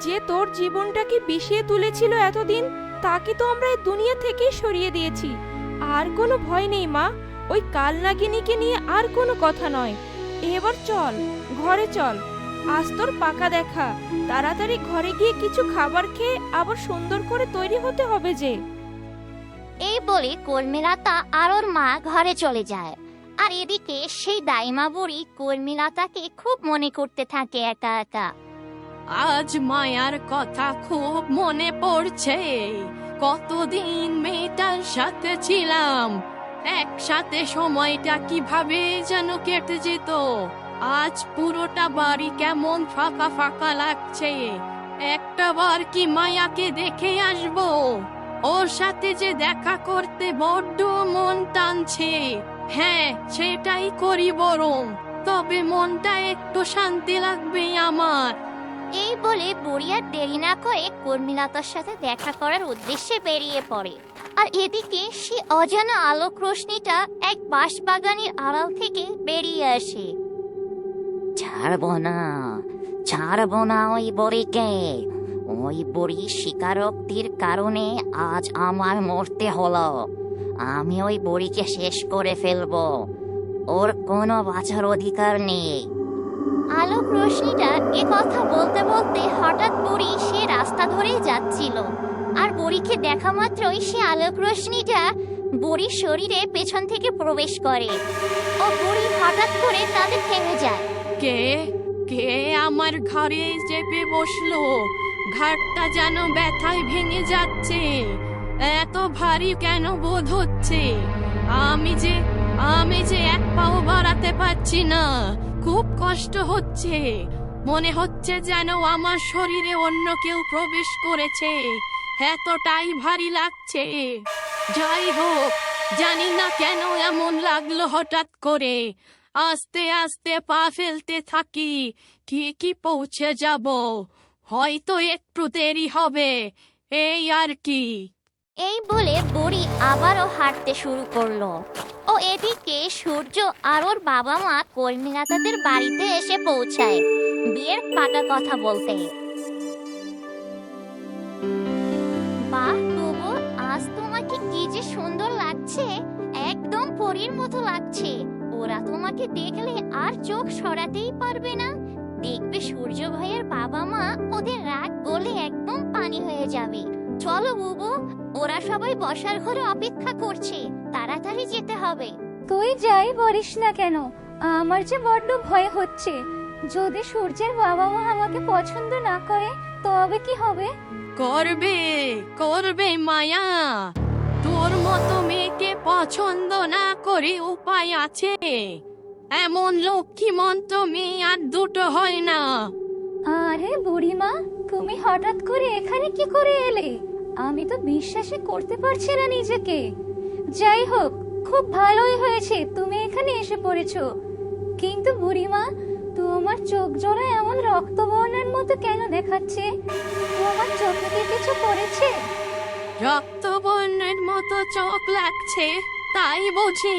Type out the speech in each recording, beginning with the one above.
যে তোর জীবনটাকে বিষিয়ে তুলেছিল এতদিন, তাকে তো আমরা এই দুনিয়া থেকেই সরিয়ে দিয়েছি। আর কোনো ভয় নেই মা, ওই কাল নাগিনীকে নিয়ে আর কোনো কথা নয়। এবার চল, ঘরে চল। আজ তোর পাকা দেখা। তাড়াতাড়ি ঘরে গিয়ে কিছু খাবার খেয়ে আবার সুন্দর করে তৈরি হতে হবে যে। এই বলে কর্মীলতা আর ওর মা ঘরে চলে যায়। আর এদিকে সেই দাইমা বুড়ি কর্মীলতাকে খুব মনে করতে থাকে একা একা। আজ মায়ার কথা খুব মনে পড়ছে। কতদিন মেয়েটার সাথে ছিলাম? একসাথে সময়টা কীভাবে যেন কেটে যেত? আজ পুরোটা বাড়ি কেমন ফাঁকা ফাঁকা লাগছে। একটা বার কি মায়াকে দেখে আসব? ওর সাথে যে দেখা করতে বড্ড মন টানছে। হ্যাঁ সেটাই করি বরং। তবে মনটা একটু শান্তি লাগবে আমার। এই বলে বুড়ি আর দেরি না করে কর্মীলতার সাথে দেখা করার উদ্দেশ্যে বেরিয়ে পড়ে। আর এদিকে সে অজানা আলোক রশ্মিটা এক বাঁশবাগানের আড়াল থেকে বেরিয়ে আসে। ছাড়বো না ছাড়বো না ওই বুড়িকে। ওই বুড়ি স্বীকারোক্তির কারণে আজ আমার মরতে হলো। আমি ওই বড়িকে শেষ করে ফেলব। ওর কোনো বাঁচার অধিকার নেই। আলোক রশ্মিটা এ কথা বলতে বলতে হঠাৎ বুড়ি সে রাস্তা ধরেই যাচ্ছিল। আর বুড়িকে দেখা মাত্রই সে আলোক রশ্মিটা বুড়ির শরীরে পেছন থেকে প্রবেশ করে। ও বুড়ি হঠাৎ করে তাদের থেমে যায়। কে? কে আমার ঘরে চেপে বসল? ঘাটটা যেন ব্যথায় ভেঙে যাচ্ছে। এত ভারী কেন বোধ হচ্ছে? আমি যে আমি যে এক পাও বাড়াতে পারছি না। খুব কষ্ট হচ্ছে। মনে হচ্ছে যেন আমার শরীরে অন্য কেউ প্রবেশ করেছে। এতটাই ভারী লাগছে। যাই হোক, জানি না কেন এমন লাগল হঠাৎ করে। আস্তে আস্তে পা ফেলতে থাকি, ঠিকই পৌঁছে যাব। হয়তো একটু দেরি হবে। এই আর কি। এই বলে বুড়ি আবারও হাঁটতে শুরু করল। ও এদিকে সূর্য আর ওর বাবা মা কর্মীনাতাদের বাড়িতে এসে পৌঁছায় বিয়ের পাকা কথা বলতে। বাহ, তবু আজ তোমাকে কি যে সুন্দর লাগছে, একদম পরীর মতো লাগছে। ওরা তোমাকে দেখলে আর চোখ সরাতেই পারবে না। দেখবে সূর্য ভাইয়ের বাবা মা ওদের রাগ বলে একদম পানি হয়ে যাবে। চলো বুবু ওরা সবাই বসার ঘরে অপেক্ষা করছে তাড়াতাড়ি যেতে হবে। তুই যাই বলিস না কেন আমার যে বড্ড ভয় হচ্ছে। যদি সূর্যের বাবা মা আমাকে পছন্দ না করে তবে কি হবে? করবে করবে মায়া। তোর মতো মেয়েকে পছন্দ না করে উপায় আছে। এমন লক্ষ্মীমন্ত মেয়ে আর দুটো হয় না। আরে বুড়িমা তুমি হঠাৎ করে এখানে কি করে এলে? আমি তো বিশ্বাসই করতে পারছি না নিজেকে। যাই হোক, খুব ভালোই হয়েছে, তুমি এখানে এসে পড়েছো। কিন্তু বুড়িমা, তোমার চোখ জোড়া এমন রক্তবর্ণের মতো কেন দেখাচ্ছে? তোমার চোখে কি কিছু পড়েছে? রক্তবর্ণের মতো চোখ লাগছে, তাই বুঝি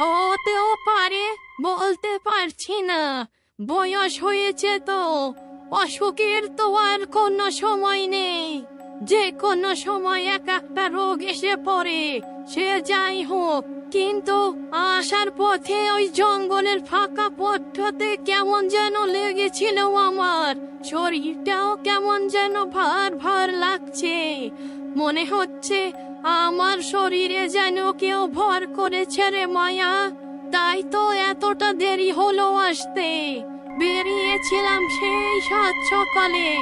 হতেও পারে, বলতে পারছি না। বয়স হয়েছে তো, অসুখের তো আর কোনো সময় নেই। যে কোনো সময় এক একটা রোগ এসে পড়ে, সে যাই হোক, কিন্তু আসার পথে ওই জঙ্গলের ফাঁকা পথটাতে কেমন যেন লেগেছিল আমার। শরীরটাও কেমন যেন ভার ভার লাগছে। মনে হচ্ছে আমার শরীরে যেন কেউ ভর করেছে রে মায়া। তাই তো এতটা দেরি হলো আসতে। বেরিয়েছিলাম সেই সাত সকালে।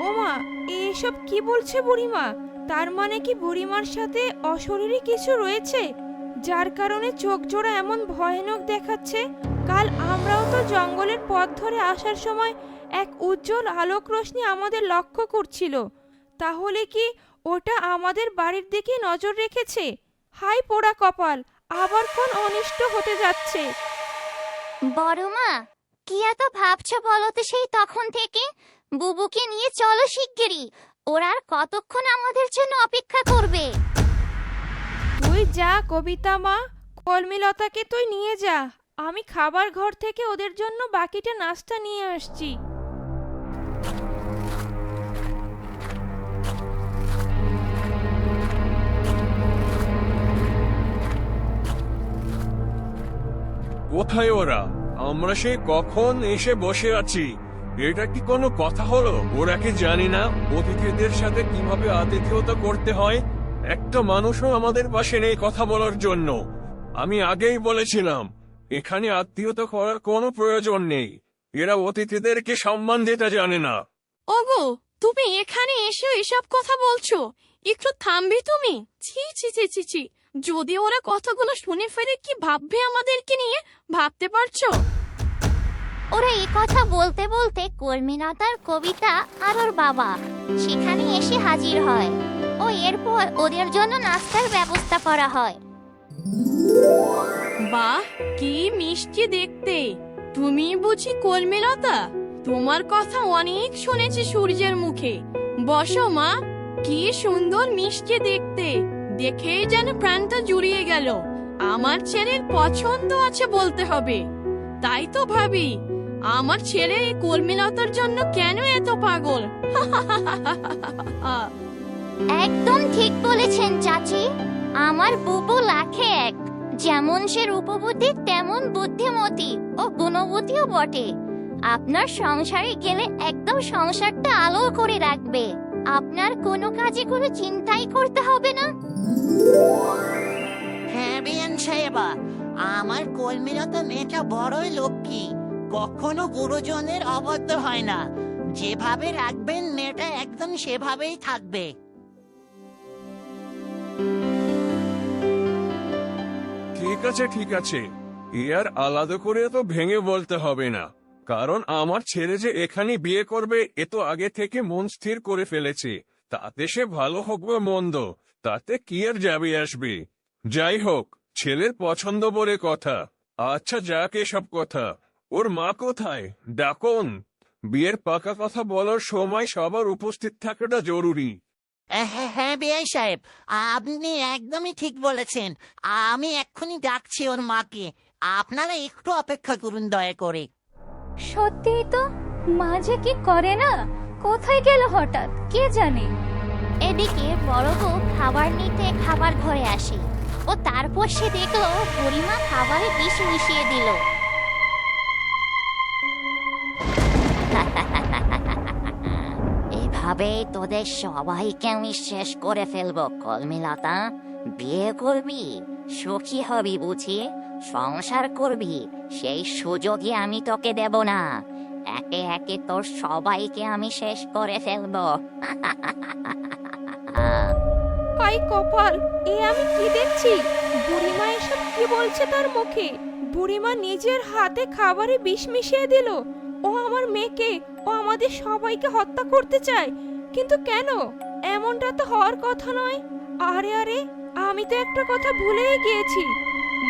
ওমা এসব কি বলছে বুড়িমা? তার মানে কি বুড়িমার সাথে অশরীরী কিছু রয়েছে? যার কারণে চোখ জোড়া এমন ভয়ানক দেখাচ্ছে? কাল আমরাও তো জঙ্গলের পথ ধরে আসার সময় এক উজ্জ্বল আলোক রশ্মি আমাদের লক্ষ্য করছিল। তাহলে কি ওটা আমাদের বাড়ির দিকে নজর রেখেছে? হাই পোড়া কপাল, আবার কোন অনিষ্ট হতে যাচ্ছে? বড় মা কি এত ভাবছ বলো তো সেই তখন থেকে? বুবুকে নিয়ে চলো শিগগিরই। ওরা আর কতক্ষণ আমাদের জন্য অপেক্ষা করবে? তুই যা কবিতা মা কলমিলতাকে তুই নিয়ে যা। আমি খাবার ঘর থেকে ওদের জন্য বাকিটা নাস্তা নিয়ে আসছি। কোথায় ওরা? আমরা সে কখন এসে বসে আছি? এটা কি কোনো কথা হলো? ওরা কি জানি না অতিথিদের সাথে কীভাবে আতিথেয়তা করতে হয়? একটা মানুষও আমাদের পাশে নেই কথা বলার জন্য। আমি আগেই বলেছিলাম, এখানে আত্মীয়তা করার কোনো প্রয়োজন নেই। এরা অতিথিদেরকে সম্মান দিতে জানে না। ওগো, তুমি এখানে এসে এসব কথা বলছো। একটু থামবে তুমি? ছি ছি ছি ছি ছি। যদি ওরা কথাগুলো শুনে ফেলে, কি ভাববে আমাদেরকে নিয়ে? ভাবতে পারছ? ওরা এই কথা বলতে বলতে কর্মীলতার কবিতা আর ওর বাবা সেখানে এসে হাজির হয় ও এরপর ওদের জন্য নাস্তার ব্যবস্থা করা হয়। বাহ, কি মিষ্টি দেখতে। তুমি বুঝি কলমিলতা তোমার কথা অনেক শুনেছি সূর্যের মুখে। বসো মা, কি সুন্দর মিষ্টি দেখতে। দেখেই যেন প্রাণটা জুড়িয়ে গেল। আমার ছেলের পছন্দ আছে বলতে হবে। তাই তো ভাবি আমার ছেলে এই কর্মীলতার জন্য কেন এত পাগল? একদম ঠিক বলেছেন চাচি। আমার বুবু লাখে এক। যেমন সে রূপবতী তেমন বুদ্ধিমতী ও গুণবতীও বটে। আপনার সংসারে গেলে একদম সংসারটা আলো করে রাখবে। আপনার কোনো কাজে কোনো চিন্তাই করতে হবে না। হ্যাঁ বিয়ান সাহেবা। আমার কলমিলতা মেয়েটা বড়ই লক্ষ্মী। কখনো গুরুজনের অবদ্ধ হয় না। যেভাবে রাখবেন, মেয়েটা একদম সেভাবেই থাকবে। ঠিক আছে ঠিক আছে। এ আর আলাদা করে তো ভেঙে বলতে হবে না। কারণ আমার ছেলে যে এখানে বিয়ে করবে, এ তো আগে থেকে মন স্থির করে ফেলেছে। তাতে সে ভালো হোক বা মন্দ, তাতে কি আর যাবে আসবে? যাই হোক, ছেলের পছন্দ বলে কথা। আচ্ছা যাক এসব কথা। ওর মা কোথায়? ডাকন। বিয়ের পাকা কথা বলার সময় সবার উপস্থিত থাকাটা জরুরি। হ্যাঁ হ্যাঁ বিয়াই সাহেব আপনি একদমই ঠিক বলেছেন। আমি এক্ষুনি ডাকছি ওর মাকে। আপনারা একটু অপেক্ষা করুন দয়া করে। সত্যিই তো? মা যে কি করে না? কোথায় গেল হঠাৎ? কে জানে? এদিকে বড় বউ খাবার নিতে খাবার ঘরে আসে। ও তারপর সে দেখল বুড়িমা খাবারে বিষ মিশিয়ে দিল। এভাবেই তোদের সবাইকে আমি শেষ করে ফেলব, কলমিলতা। বিয়ে করবি, সুখী হবি বুঝি, সংসার করবি, সেই সুযোগই আমি তোকে দেব না। একে একে তোর সবাইকে আমি শেষ করে ফেলব। হাই কপাল, এ আমি কি দেখছি? বুড়িমা এসব কি বলছে তার মুখে? বুড়িমা নিজের হাতে খাবারে বিষ মিশিয়ে দিল। ও আমার মেয়েকে, ও আমাদের সবাইকে হত্যা করতে চায়। কিন্তু কেন? এমনটা তো হওয়ার কথা নয়। আরে আরে, আমি তো একটা কথা ভুলেই গিয়েছি।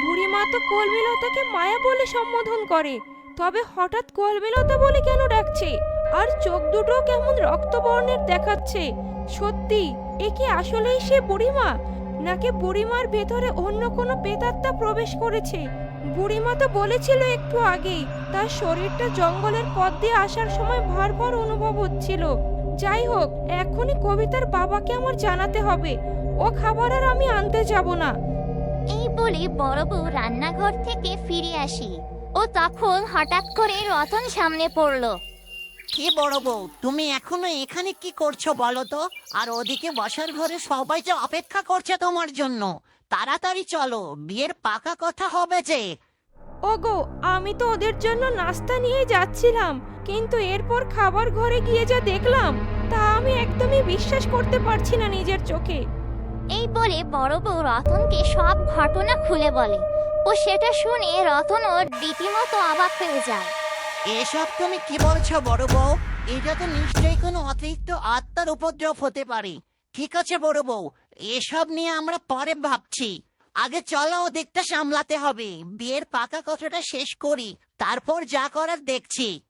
বুড়িমা তো কলমিলতাকে মায়া বলে সম্বোধন করে। তবে হঠাৎ কলমিলতা বলে কেন ডাকছে? আর চোখ দুটো কেমন রক্তবর্ণের দেখাচ্ছে? সত্যি, এ কি আসলেই সে বুড়িমা? নাকি বুড়িমার ভেতরে অন্য কোনো পেতাত্মা প্রবেশ করেছে? বুড়িমা তো বলেছিল একটু আগেই তার শরীরটা জঙ্গলের পথ দিয়ে আসার সময় ভার ভার অনুভব হচ্ছিল। যাই হোক এখনই কবিতার বাবাকে আমার জানাতে হবে। ও খাবার আর আমি আনতে যাব না। এই বলে বড় বউ রান্নাঘর থেকে ফিরে আসি। ও তখন হঠাৎ করে রতন সামনে পড়ল। কি বড় বউ তুমি এখনও এখানে কি করছ বলো তো? আর ওদিকে বসার ঘরে সবাই যে অপেক্ষা করছে তোমার জন্য। তাড়াতাড়ি চলো বিয়ের পাকা কথা হবে যে। ওগো আমি তো ওদের জন্য নাস্তা নিয়ে যাচ্ছিলাম কিন্তু এরপর খাবার ঘরে গিয়ে যা দেখলাম তা আমি একদমই বিশ্বাস করতে পারছি না নিজের চোখে। এই বলে বড় বউ রতনকে সব ঘটনা খুলে বলে। ও সেটা শুনে রতন ওর রীতিমতো অবাক হয়ে যায়। এসব তুমি কি বলছো বড় বউ? এটা তো নিশ্চয়ই কোনো অতিরিক্ত আত্মার উপদ্রব হতে পারে। ঠিক আছে বড় বউ এসব নিয়ে আমরা পরে ভাবছি। আগে চলো ওদিকটা সামলাতে হবে। বিয়ের পাকা কথাটা শেষ করি। তারপর যা করার দেখছি।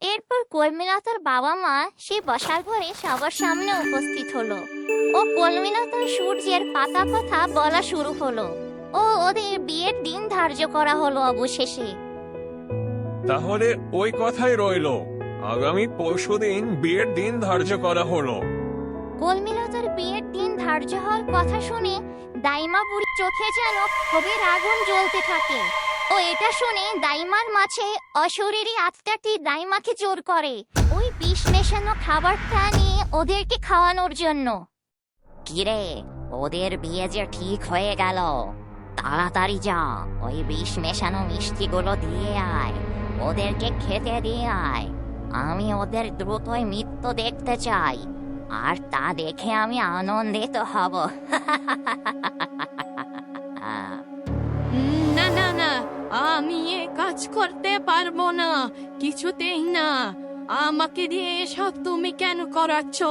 এরপর কর্মীলতার বাবা মা সেই বসার ঘরে সবার সামনে উপস্থিত হলো। ও কর্মীলতার সূর্যের পাতা কথা বলা শুরু হলো। ও ওদের বিয়ের দিন ধার্য করা হলো অবশেষে। তাহলে ওই কথাই রইল। আগামী পরশুদিন বিয়ের দিন ধার্য করা হলো। কলমিলতার বিয়ের দিন ধার্য হওয়ার কথা শুনে দাইমা বুড়ি চোখে যেন ক্ষোভের আগুন জ্বলতে থাকে। ও এটা শুনে দাইমার মাঝে অশরীরী আত্মাটি দাইমাকে জোর করে। ওই বিষ মেশানো খাবারটা নিয়ে ওদেরকে খাওয়ানোর জন্য। কিরে, ওদের বিয়ে যে ঠিক হয়ে গেল। তাড়াতাড়ি যা, ওই বিষ মেশানো মিষ্টিগুলো দিয়ে আয়। ওদেরকে খেতে দিয়ে আয়। আমি ওদের দ্রুতই মৃত্যু দেখতে চাই। আর তা দেখে আমি আনন্দিত হব। না না না আমি এ কাজ করতে পারব না কিছুতেই না। আমাকে দিয়ে এসব তুমি কেন করাচ্ছ?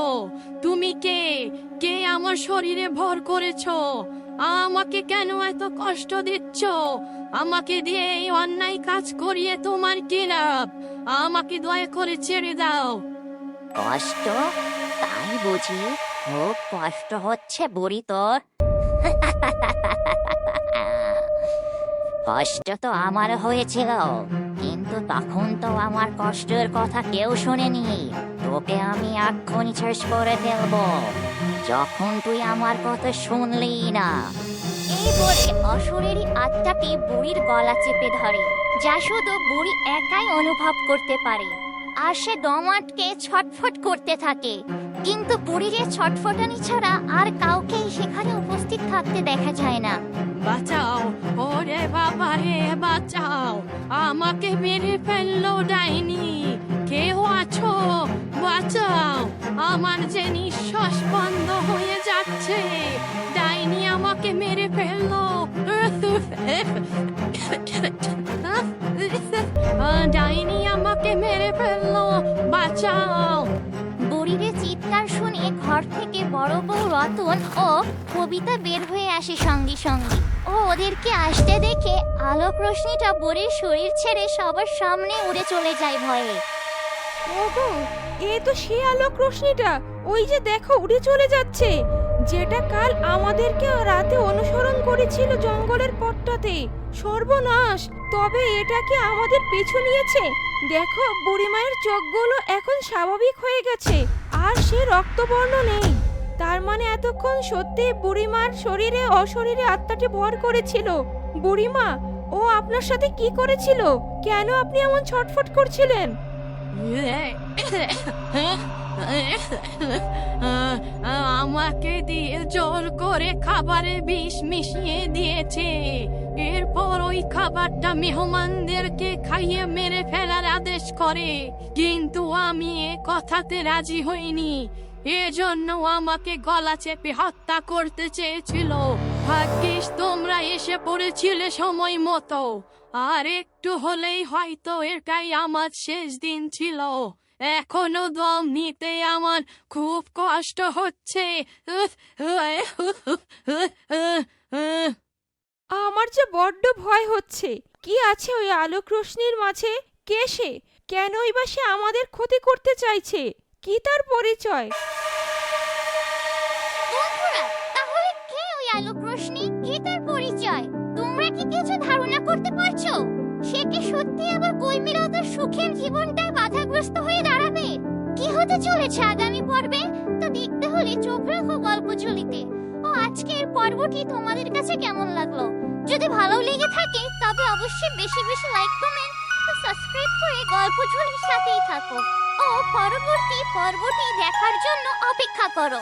তুমি কে? কে আমার শরীরে ভর করেছ? আমাকে কেন এত কষ্ট দিচ্ছ? আমাকে দিয়ে এই অন্যায় কাজ করিয়ে তোমার কি লাভ? আমাকে দয়া করে ছেড়ে দাও। কষ্ট? তাই বুঝি? খুব কষ্ট হচ্ছে বুড়ি তোর। কষ্ট তো আমার হয়েছিল, কিন্তু তখন তো আমার কষ্টের কথা কেউ শোনেনি। তোকে আমি এক্ষুনি শেষ করে ফেলব, যখন তুই আমার কথা শুনলি না। এই বলে অশরীরী আত্মাটি বুড়ির গলা চেপে ধরে, যা শুধু বুড়ি একাই অনুভব করতে পারে। আর সে দম আটকে ছটফট করতে থাকে। কিন্তু বুড়ির এই ছটফটানি ছাড়া আর কাউকেই সেখানে উপস্থিত থাকতে দেখা যায় না। বাঁচাও, ওরে বাবা রে, বাঁচাও। আমাকে মেরে ফেলল ডাইনি। কেউ আছো? বাঁচাও। আমার যে নিঃশ্বাস বন্ধ হয়ে যাচ্ছে, ডাইনি আমাকে মেরে ফেলল। রতন ও কবিতা বের হয়ে আসে সঙ্গে সঙ্গে। ও ওদেরকে আসতে দেখে আলোক রশ্মিটা বুড়ির শরীর ছেড়ে সবার সামনে উড়ে চলে যায় ভয়ে। ওগো, এ তো সে আলোক রশ্মিটা ওই যে দেখো, উড়ে চলে যাচ্ছে। যেটা কাল আমাদেরকে রাতে অনুসরণ করেছিল জঙ্গলের পথটাতে। সর্বনাশ, তবে এটা কি আমাদের পিছু নিয়েছে? দেখো, বুড়িমায়ের চোখগুলো এখন স্বাভাবিক হয়ে গেছে, আর সে রক্তবর্ণ নেই। তার মানে এতক্ষণ সত্যি বুড়িমার শরীরে, অশরীরে আত্মাটি ভর করেছিল। বুড়িমা, ও আপনার সাথে কি করেছিল? কেন আপনি এমন ছটফট করছিলেন? আমাকে দিয়ে জোর করে খাবারে বিষ মিশিয়ে দিয়েছে। এরপর ওই খাবারটা মেহমানদেরকে খাইয়ে মেরে ফেলার আদেশ করে। কিন্তু আমি এ কথাতে রাজি হইনি। এজন্য আমাকে গলা চেপে হত্যা করতে চেয়েছিল। ভাগ্যিস তোমরা এসে পড়েছিলে সময় মতো। আর একটু হলেই হয়তো এটাই আমার শেষ দিন ছিল। এখনও দম নিতে আমার খুব কষ্ট হচ্ছে। আমার যে বড্ড ভয় হচ্ছে। কি আছে ওই আলোক রশ্মির মাঝে? কে সে? কেনই বা সে আমাদের ক্ষতি করতে চাইছে? কি তার পরিচয়? তাহলে কে ওই আলোক রশ্মি? কি তার পরিচয়? তোমরা কি কিছু ধারণা করতে পারছ? সে কি সত্যি আবার কৈমিরাতার সুখের জীবনটায় বাধাগ্রস্ত হয়ে দাঁড়াবে? কি হতে চলেছে আগামী পর্বে? তো দেখতে হলে চোখ রাখো গল্প ঝুলিতে। ও, আজকের পর্বটি তোমাদের কাছে কেমন লাগল? যদি ভালো লেগে থাকে, তবে অবশ্যই বেশি বেশি লাইক কমেন্ট সাবস্ক্রাইব করে গল্প ঝুলির সাথেই থাকো। ও পরবর্তী পর্বটি দেখার জন্য অপেক্ষা করো।